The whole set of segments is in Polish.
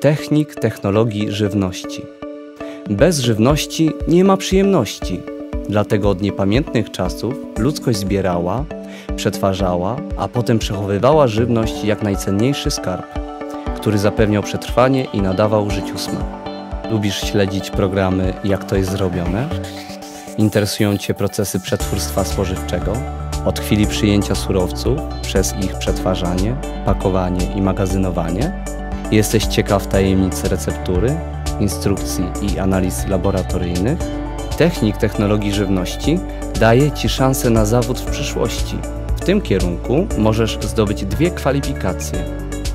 technik technologii żywności. Bez żywności nie ma przyjemności. Dlatego od niepamiętnych czasów ludzkość zbierała, przetwarzała, a potem przechowywała żywność jak najcenniejszy skarb, który zapewniał przetrwanie i nadawał życiu smak. Lubisz śledzić programy Jak to jest zrobione? Interesują Cię procesy przetwórstwa spożywczego? Od chwili przyjęcia surowców, przez ich przetwarzanie, pakowanie i magazynowanie? Jesteś ciekaw tajemnic receptury, instrukcji i analiz laboratoryjnych? Technik technologii żywności daje Ci szansę na zawód w przyszłości. W tym kierunku możesz zdobyć dwie kwalifikacje: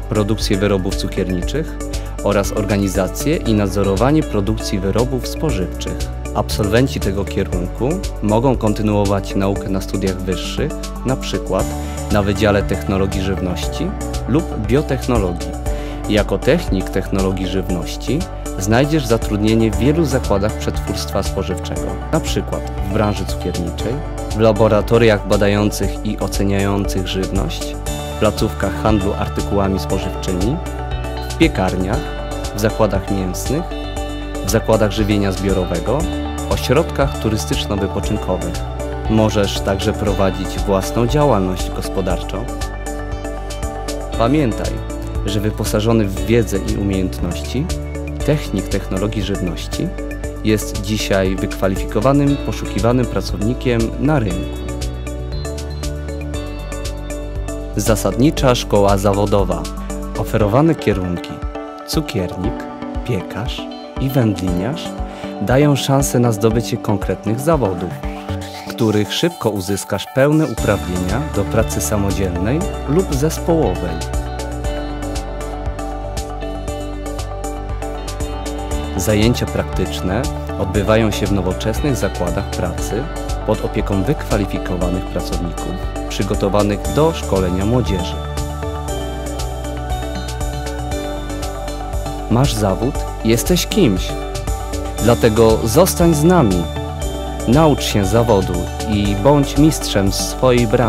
produkcję wyrobów cukierniczych oraz organizację i nadzorowanie produkcji wyrobów spożywczych. Absolwenci tego kierunku mogą kontynuować naukę na studiach wyższych, na przykład na Wydziale Technologii Żywności lub Biotechnologii. Jako technik technologii żywności znajdziesz zatrudnienie w wielu zakładach przetwórstwa spożywczego, przykład w branży cukierniczej, w laboratoriach badających i oceniających żywność, w placówkach handlu artykułami spożywczymi, w piekarniach, w zakładach mięsnych, w zakładach żywienia zbiorowego, ośrodkach turystyczno-wypoczynkowych. Możesz także prowadzić własną działalność gospodarczą. Pamiętaj, że wyposażony w wiedzę i umiejętności, technik technologii żywności jest dzisiaj wykwalifikowanym, poszukiwanym pracownikiem na rynku. Zasadnicza szkoła zawodowa. Oferowane kierunki cukiernik, piekarz i wędliniarz dają szansę na zdobycie konkretnych zawodów, których szybko uzyskasz pełne uprawnienia do pracy samodzielnej lub zespołowej. Zajęcia praktyczne odbywają się w nowoczesnych zakładach pracy pod opieką wykwalifikowanych pracowników przygotowanych do szkolenia młodzieży. Masz zawód, jesteś kimś. Dlatego zostań z nami. Naucz się zawodu i bądź mistrzem swojej branży.